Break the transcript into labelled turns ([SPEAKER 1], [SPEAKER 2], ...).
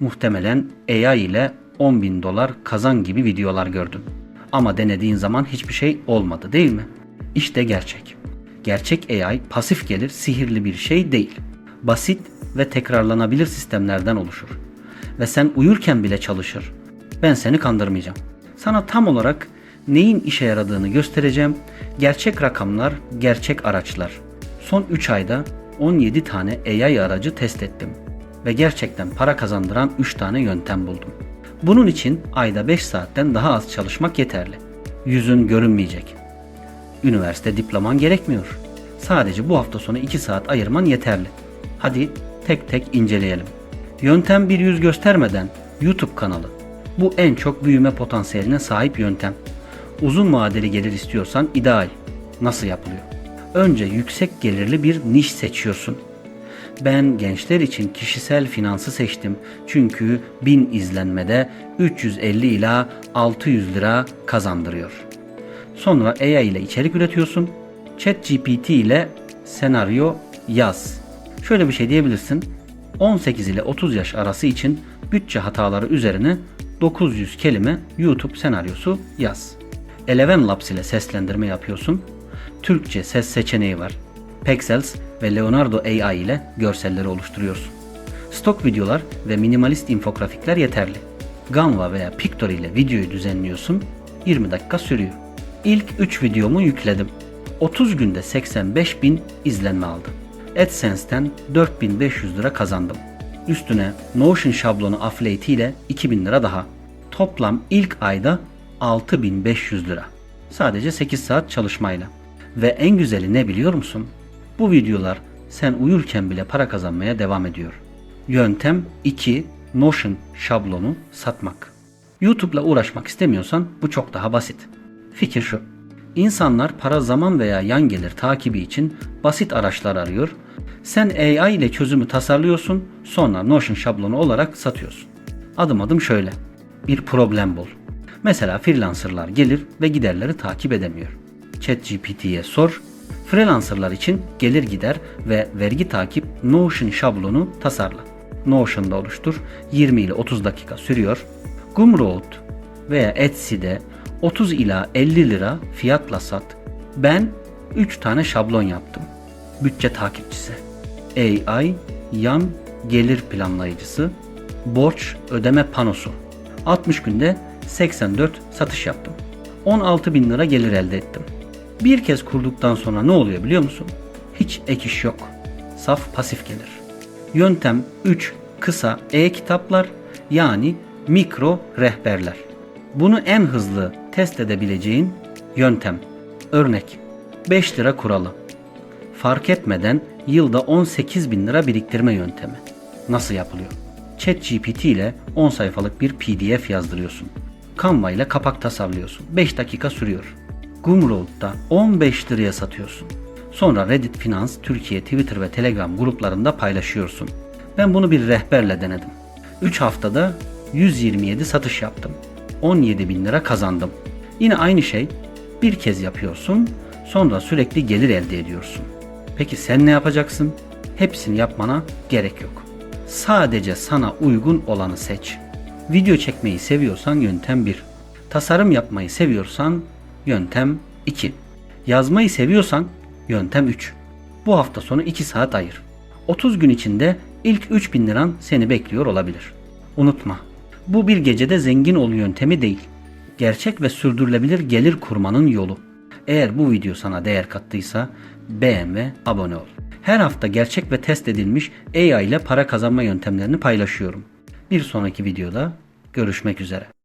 [SPEAKER 1] Muhtemelen AI ile 10 bin dolar kazan gibi videolar gördün. Ama denediğin zaman hiçbir şey olmadı değil mi? İşte gerçek. Gerçek AI pasif gelir sihirli bir şey değil. Basit ve tekrarlanabilir sistemlerden oluşur. Ve sen uyurken bile çalışır. Ben seni kandırmayacağım. Sana tam olarak neyin işe yaradığını göstereceğim. Gerçek rakamlar, gerçek araçlar. Son 3 ayda 17 tane AI aracı test ettim ve gerçekten para kazandıran 3 tane yöntem buldum. Bunun için ayda 5 saatten daha az çalışmak yeterli. Yüzün görünmeyecek. Üniversite diploman gerekmiyor. Sadece bu hafta sonu 2 saat ayırman yeterli. Hadi tek tek inceleyelim. Yöntem bir yüz göstermeden YouTube kanalı. Bu en çok büyüme potansiyeline sahip yöntem. Uzun vadeli gelir istiyorsan ideal. Nasıl yapılıyor? Önce yüksek gelirli bir niş seçiyorsun. Ben gençler için kişisel finansı seçtim. Çünkü 1000 izlenmede 350 ila 600 lira kazandırıyor. Sonra AI ile içerik üretiyorsun. ChatGPT ile senaryo yaz. Şöyle bir şey diyebilirsin. 18 ile 30 yaş arası için bütçe hataları üzerine 900 kelime YouTube senaryosu yaz. Eleven Labs ile seslendirme yapıyorsun. Türkçe ses seçeneği var. Pexels ve Leonardo AI ile görselleri oluşturuyorsun. Stok videolar ve minimalist infografikler yeterli. Canva veya Pictory ile videoyu düzenliyorsun. 20 dakika sürüyor. İlk 3 videomu yükledim. 30 günde 85 bin izlenme aldı. AdSense'ten 4500 lira kazandım. Üstüne Notion şablonu affiliate ile 2000 lira daha. Toplam ilk ayda 6500 lira. Sadece 8 saat çalışmayla. Ve en güzeli ne biliyor musun? Bu videolar sen uyurken bile para kazanmaya devam ediyor. Yöntem 2. Notion şablonu satmak. YouTube'la uğraşmak istemiyorsan bu çok daha basit. Fikir şu. İnsanlar para zaman veya yan gelir takibi için basit araçlar arıyor. Sen AI ile çözümü tasarlıyorsun, sonra Notion şablonu olarak satıyorsun. Adım adım şöyle. Bir problem bul. Mesela freelancerlar gelir ve giderleri takip edemiyor. ChatGPT'ye sor. Freelancerlar için gelir gider ve vergi takip Notion şablonu tasarla. Notion'da oluştur. 20 ile 30 dakika sürüyor. Gumroad veya Etsy'de 30 ila 50 lira fiyatla sat. Ben 3 tane şablon yaptım. Bütçe takipçisi, AI, yan gelir planlayıcısı, borç ödeme panosu. 60 günde 84 satış yaptım. 16 bin lira gelir elde ettim. Bir kez kurduktan sonra ne oluyor biliyor musun? Hiç ek iş yok. Saf pasif gelir. Yöntem 3 kısa e-kitaplar yani mikro rehberler. Bunu en hızlı test edebileceğin yöntem. Örnek 5 lira kuralı. Fark etmeden yılda 18 bin lira biriktirme yöntemi. Nasıl yapılıyor? ChatGPT ile 10 sayfalık bir PDF yazdırıyorsun. Canva ile kapak tasarlıyorsun. 5 dakika sürüyor. Gumroad'da 15 liraya satıyorsun. Sonra Reddit Finans, Türkiye, Twitter ve Telegram gruplarında paylaşıyorsun. Ben bunu bir rehberle denedim. 3 haftada 127 satış yaptım. 17 bin lira kazandım. Yine aynı şey bir kez yapıyorsun sonra sürekli gelir elde ediyorsun. Peki sen ne yapacaksın? Hepsini yapmana gerek yok. Sadece sana uygun olanı seç. Video çekmeyi seviyorsan yöntem 1. Tasarım yapmayı seviyorsan yöntem 2. Yazmayı seviyorsan yöntem 3. Bu hafta sonu 2 saat ayır. 30 gün içinde ilk 3000 liran seni bekliyor olabilir. Unutma, bu bir gecede zengin ol yöntemi değil. Gerçek ve sürdürülebilir gelir kurmanın yolu. Eğer bu video sana değer kattıysa beğen ve abone ol. Her hafta gerçek ve test edilmiş AI ile para kazanma yöntemlerini paylaşıyorum. Bir sonraki videoda görüşmek üzere.